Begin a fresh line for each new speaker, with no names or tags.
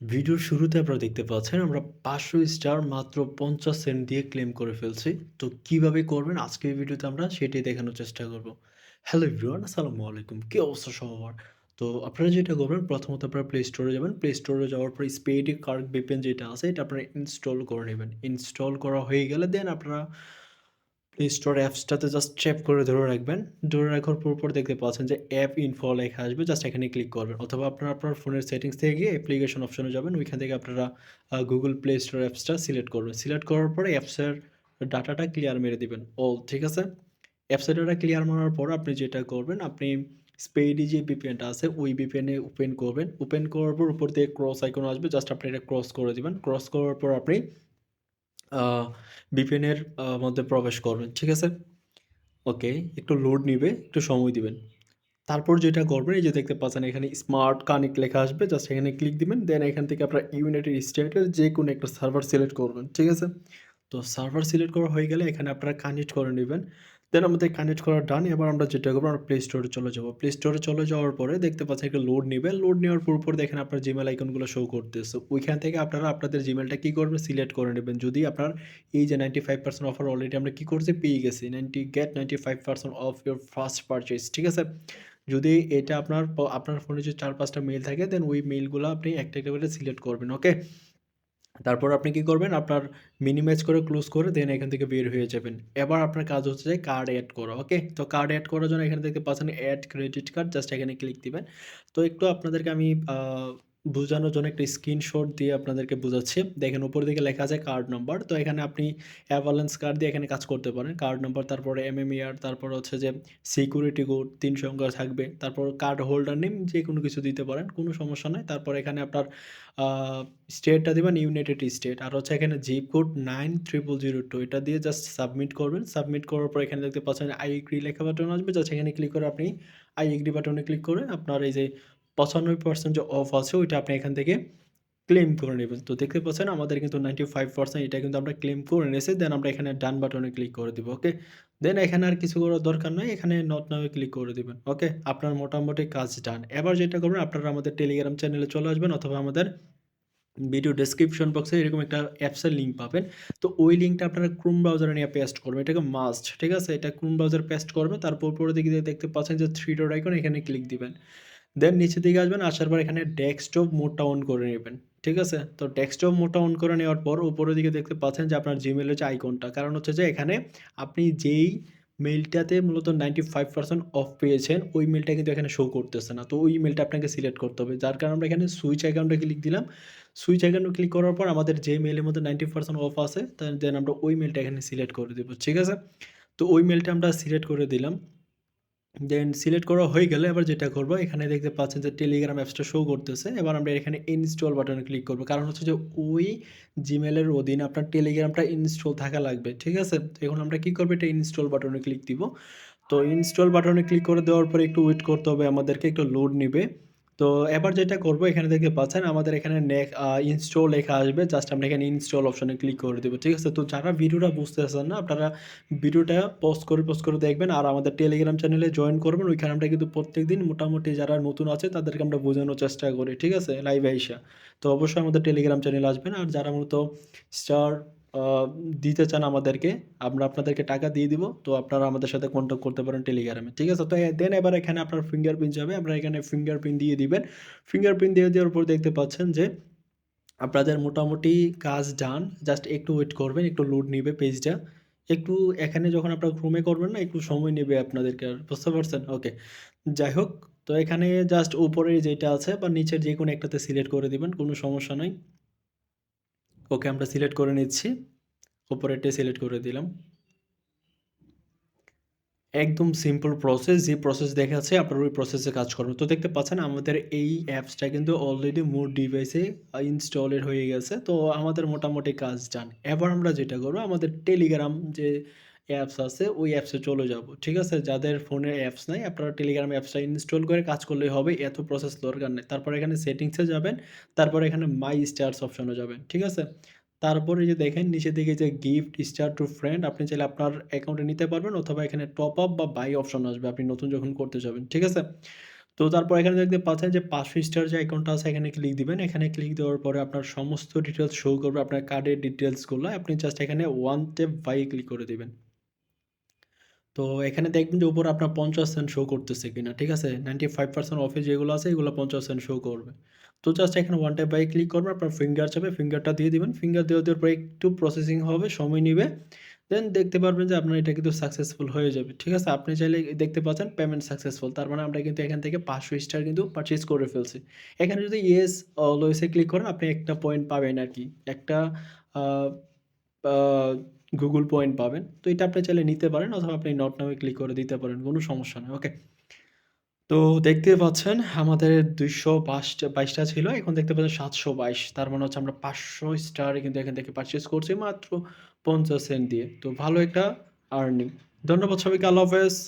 ভিডিওর শুরুতে আপনারা দেখতে পাচ্ছেন, আমরা ৫০০ স্টার মাত্র ৫০ সেন্ট দিয়ে ক্লেম করে ফেলছি। তো কীভাবে করবেন আজকের ভিডিওতে আমরা সেটাই দেখানোর চেষ্টা করব। হ্যালো এভরিওয়ান আসসালামু আলাইকুম। কী অবস্থা সবার? তো আপনারা যেটা করবেন, প্রথমত আপনারা প্লে স্টোরে যাবেন। প্লে স্টোরে যাওয়ার পরে স্পেডি কার্ড VPN যেটা আছে, এটা আপনারা ইনস্টল করে নেবেন। ইনস্টল করা হয়ে গেলে দেন আপনারা প্লে স্টোর অ্যাপসটাতে জাস্ট চেপ করে ধরে রাখবেন। ধরে রাখার পর, পর দেখতে পাচ্ছেন যে অ্যাপ ইনফো লেখা আসবে। জাস্ট এখানে ক্লিক করবেন। অথবা আপনারা আপনার ফোনের সেটিংস থেকে গিয়ে অ্যাপ্লিকেশন অপশনে যাবেন। ওইখান থেকে আপনারা গুগল প্লে স্টোর অ্যাপসটা সিলেক্ট করবেন। সিলেক্ট করার পরে অ্যাপসের ডাটাটা ক্লিয়ার মেরে দিবেন। ও ঠিক আছে? অ্যাপসের ডাটা ক্লিয়ার মারার পর আপনি যেটা করবেন আপনি স্পেডি যে VPNটা আছে ওই এ ওপেন করবেন। ওপেন করার পর উপর দিয়ে ক্রস আইকন আসবে। জাস্ট আপনি এটা ক্রস করে দিবেন। ক্রস করার পর আপনি এর মধ্যে প্রবেশ করবেন। ঠিক আছে? ওকে, একটু লোড নিবে, একটু সময় দিবেন। তারপর যেটা করবেন এই যে দেখতে পাচ্ছেন এখানে স্মার্ট কানেক্ট লেখা আসবে। জাস্ট এখানে ক্লিক দিবেন। দেন এখান থেকে আপনার ইউনাইটেড স্টেটের যে কোনো একটা সার্ভার সিলেক্ট করবেন। ঠিক আছে? তো সার্ভার সিলেক্ট করা হয়ে গেলে এখানে আপনারা কানেক্ট করে নেবেন দেন আমাদের কানেক্ট করা ডান। এবার আমরা যেটা করব আমরা প্লে স্টোরে চলে যাব প্লে স্টোরে চলে যাওয়ার পরে দেখতে পাচ্ছি একটা লোড নিবে। লোড নেওয়ার পর, পর দেখেন আপনার জিমেল আইকনগুলো শো করতেছে। ওইখান থেকে আপনারা আপনাদের জিমেলটা কী করবেন সিলেক্ট করে নেবেন যদি আপনার এই যে 95% অফার অলরেডি আমরা কী করছি পেয়ে গেছি। 90 get 95% off your first purchase. ঠিক আছে? যদি এটা আপনার আপনার ফোনে যদি ৪-৫ টা মেইল থাকে দেন ওই মেইলগুলো আপনি একটা, একটা করে সিলেক্ট করবেন। ওকে? তারপর আপনি কি করবেন আপনার মিনিমাইজ করে ক্লোজ করে দেন এখান থেকে বের হয়ে যাবেন। এবার আপনার কাজ হচ্ছে যে কার্ড অ্যাড করা। ওকে? তো কার্ড অ্যাড করার জন্য এখানে দেখতে পাচ্ছেন অ্যাড ক্রেডিট কার্ড জাস্ট এখানে ক্লিক দিবেন। তো একটু আপনাদেরকে আমি বুঝানোর জন্য একটা স্ক্রিনশট দিয়ে আপনাদেরকে বুঝাচ্ছি। দেখেন উপরের দিকে লেখা আছে কার্ড নাম্বার। তো এখানে আপনি অ্যাভালান্স কার্ড দিয়ে এখানে কাজ করতে পারেন। কার্ড নাম্বার তারপরে এমএমইআর তারপর হচ্ছে যে সিকিউরিটি কোড ৩ সংখ্যা থাকবে। তারপর কার্ড হোল্ডার নেম যেকোনো কিছু দিতে পারেন। কোনো সমস্যা নাই। তারপর এখানে আপনার স্টেটটা দিবেন ইউনাইটেড স্টেট। আর হচ্ছে এখানে জিপ কোড 90002 এটা দিয়ে জাস্ট সাবমিট করবেন। সাবমিট করার পর এখানে দেখতে পাচ্ছেন আই এগ্রি লেখা বাটন আসবে। জাস্ট এখানে ক্লিক করে আপনি আই এগ্রি বাটনে ক্লিক করে আপনার এই যে ৯৫% যে অফ আছে, ওইটা আপনি এখান থেকে ক্লেম করে নেবেন তো দেখতে পাচ্ছেন, আমাদের কিন্তু 95% এটা কিন্তু আমরা ক্লেম করে নিয়েছি। দেন আমরা এখানে ডান বাটনে ক্লিক করে দিব। ওকে? দেন এখানে আর কিছু করার দরকার নয় এখানে নট নাও ক্লিক করে দিবেন। ওকে? আপনার মোটামুটি কাজ ডান। এবার যেটা করবেন, আপনারা আমাদের টেলিগ্রাম চ্যানেলে চলে আসবেন, অথবা আমাদের ভিডিও ডেসক্রিপশন বক্সে এরকম একটা অ্যাপসের লিঙ্ক পাবেন। তো ওই লিঙ্কটা আপনারা ক্রোম ব্রাউজারে নিয়ে পেস্ট করবেন। এটাকে মাস্ট। ঠিক আছে? এটা ক্রোম ব্রাউজারে পেস্ট করবেন। তারপর উপরের দিকে দেখতে পাচ্ছেন যে থ্রি ডট আইকন এখানে ক্লিক দিবেন। দেন নিচের দিকে আসবেন। আসার পর এখানে ডেস্কটপ মোডটা অন করে নেবেন, ঠিক আছে? তো ডেস্কটপ মোডটা অন করে নেওয়ার পর উপরের দিকে দেখতে পাচ্ছেন যে আপনার জিমেইলের যে আইকনটা। কারণ হচ্ছে যে এখানে আপনি যেই মেলটাতে মূলত 95% অফ পেয়েছেন, ওই মেলটা কিন্তু এখানে শো করতেছে না। তো ওই মেলটা আপনাকে সিলেক্ট করতে হবে। যার কারণে আমরা এখানে সুইচ অ্যাকাউন্টে ক্লিক দিলাম। সুইচ অ্যাকাউন্টে ক্লিক করার পর আমাদের যে মেলের মধ্যে 90% অফ আছে দেন আমরা ওই মেলটা এখানে সিলেক্ট করে দেবো, ঠিক আছে? তো ওই মেলটা আমরা সিলেক্ট করে দিলাম। দেন সিলেক্ট করা হয়ে গেলে এবার যেটা করব, এখানে দেখতে পাচ্ছেন যে টেলিগ্রাম অ্যাপসটা শো করতেছে। এবার আমরা এখানে ইনস্টল বাটনে ক্লিক করব কারণ হচ্ছে যে ওই জিমেলের অধীনে আপনার টেলিগ্রামটা ইনস্টল থাকা লাগবে। ঠিক আছে? এখন আমরা কী করব এটা ইনস্টল বাটনে ক্লিক দিব। তো ইনস্টল বাটনে ক্লিক করে দেওয়ার পরে একটু ওয়েট করতে হবে আমাদেরকে, একটু লোড নিবে। তো এবার যেটা করব এখানে দেখতে পাচ্ছেন আমাদের এখানে নেক ইনস্টল লেখা আসবে। জাস্ট আমরা এখানে ইনস্টল অপশনে ক্লিক করে দেবো ঠিক আছে? তো যারা ভিডিওটা বুঝতেছেন না আপনারা ভিডিওটা পোস্ট করে, পোস্ট করে দেখবেন আর আমাদের টেলিগ্রাম চ্যানেলে জয়েন করবেন। ওইখানে আমরা কিন্তু প্রত্যেকদিন মোটামুটি যারা নতুন আছে তাদেরকে আমরা বোঝানোর চেষ্টা করি। ঠিক আছে? লাইভে আইসা। তো অবশ্যই আমাদের টেলিগ্রাম চ্যানেল আসবেন। আর যারা মূলত স্টার দিতে চান আমাদেরকে, আমরা আপনাদেরকে টাকা দিয়ে দিব। তো আপনারা আমাদের সাথে কনট্যাক্ট করতে পারেন টেলিগ্রামে। ঠিক আছে? তো দেন এবার এখানে আপনার ফিঙ্গারপ্রিন্ট যাবে। আপনারা এখানে ফিঙ্গারপ্রিন্ট দিয়ে দিবেন। ফিঙ্গারপ্রিন্ট দিয়ে দেওয়ার পর দেখতে পাচ্ছেন যে আপনাদের মোটামুটি কাজ ডান। জাস্ট একটু ওয়েট করবেন। একটু লোড নিবে পেজটা। একটু এখানে যখন আপনারা ক্রোমে করবেন না, একটু সময় নেবে আপনাদেরকে আর, বুঝতে পারছেন? ওকে। যাই হোক, তো এখানে জাস্ট উপরে যেটা আছে বা নিচের যে কোনো একটাতে সিলেক্ট করে দিবেন। কোনো সমস্যা নাই। ওকে আমরা সিলেক্ট করে নিচ্ছি। ওপরেরটা সিলেক্ট করে দিলাম। একদম সিম্পল প্রসেস যে প্রসেস দেখাচ্ছে, আপনার ওই প্রসেসে কাজ করবেন। তো দেখতে পাচ্ছেন, আমাদের এই অ্যাপসটা কিন্তু অলরেডি মোর ডিভাইসে ইনস্টলের হয়ে গেছে। তো আমাদের মোটামুটি কাজ ডান। এবার আমরা যেটা করব, আমাদের টেলিগ্রাম যে অ্যাপস আছে, ওই অ্যাপসে চলে যাব। ঠিক আছে? যাদের ফোনে অ্যাপস নাই, আপনারা টেলিগ্রাম অ্যাপসটা ইনস্টল করে কাজ করলেই হবে। এত প্রসেস দরকার নেই। তারপর এখানে সেটিংসে যাবেন। তারপর এখানে মাই স্টারস অপশনে যাবেন। ঠিক আছে? তারপর যে দেখেন নিচে দিকে যে গিফট স্টার টু ফ্রেন্ড আপনি চাইলে আপনার অ্যাকাউন্টে নিতে পারবেন, অথবা এখানে টপ আপ বা বাই অপশন আসবে, আপনি নতুন যখন করতে যাবেন। ঠিক আছে? তো তারপর এখানে দেখতে পাচ্ছেন যে ৫০০ স্টার যে অ্যাকাউন্টটা আছে, এখানে ক্লিক দিবেন। এখানে ক্লিক দেওয়ার পরে আপনার সমস্ত ডিটেলস শো করবে, আপনার কার্ডের ডিটেলসগুলো আপনি জাস্ট এখানে ওয়ান ট্যাপ বাই ক্লিক করে দিবেন। তো এখানে দেখবেন যে উপরে আপনার ৫০ সেন্ট শো করতেছে কিনা। ঠিক আছে? 95% অফে যেগুলো আছে এগুলো ৫০ সেন্ট শো করবে। তো জাস্ট এখানে ওয়ান ট্যাপ বাই ক্লিক করবেন। আপনার ফিঙ্গার চাবে, ফিঙ্গারটা দিয়ে দিবেন। ফিঙ্গার দেওয়া দেওয়ার পরে একটু প্রসেসিং হবে, সময় নেবে দেন দেখতে পারবেন যে আপনার এটা কিন্তু সাকসেসফুল হয়ে যাবে। ঠিক আছে? আপনি চাইলে দেখতে পাচ্ছেন পেমেন্ট সাকসেসফুল। তার মানে আমরা কিন্তু এখান থেকে ৫০০ স্টার কিন্তু পারচেজ করে ফেলছি। এখানে যদি ইয়েস এ ক্লিক করেন আপনি একটা পয়েন্ট পাবেন আর কি একটা গুগল পয়েন্ট পাবেন। তো এটা আপনি চাইলে নিতে পারেন অথবা আপনি নট নামে ক্লিক করে দিতে পারেন। কোনো সমস্যা নেই ওকে। তো দেখতে পাচ্ছেন আমাদের দুইশো বাইশটা বাইশটা ছিল। এখন দেখতে পাচ্ছেন ৭২২ তার মানে হচ্ছে আমরা ৫০০ স্টার কিন্তু এখান থেকে পারচেস করছি মাত্র ৫০ সেন্ট দিয়ে। তো ভালো একটা আর্নিং। ধন্যবাদ সবাইকে। আল্লাহ হাফেজ।